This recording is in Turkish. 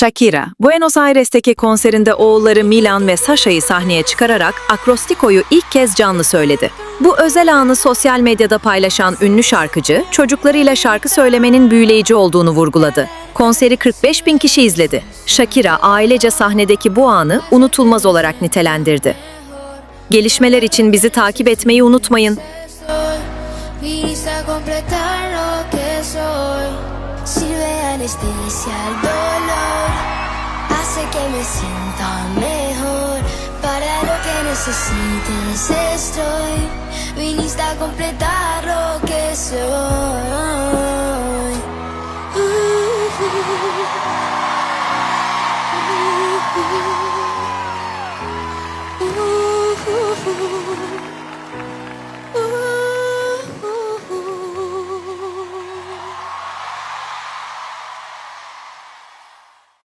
Shakira, Buenos Aires'teki konserinde oğulları Milan ve Sasha'yı sahneye çıkararak Akrostiko'yu ilk kez canlı söyledi. Bu özel anı sosyal medyada paylaşan ünlü şarkıcı, çocuklarıyla şarkı söylemenin büyüleyici olduğunu vurguladı. Konseri 45 bin kişi izledi. Shakira ailece sahnedeki bu anı unutulmaz olarak nitelendirdi. Gelişmeler için bizi takip etmeyi unutmayın. Anestesia al dolor. Me sienta mejor. Para lo que necesites estoy. Viniste a completar lo que soy.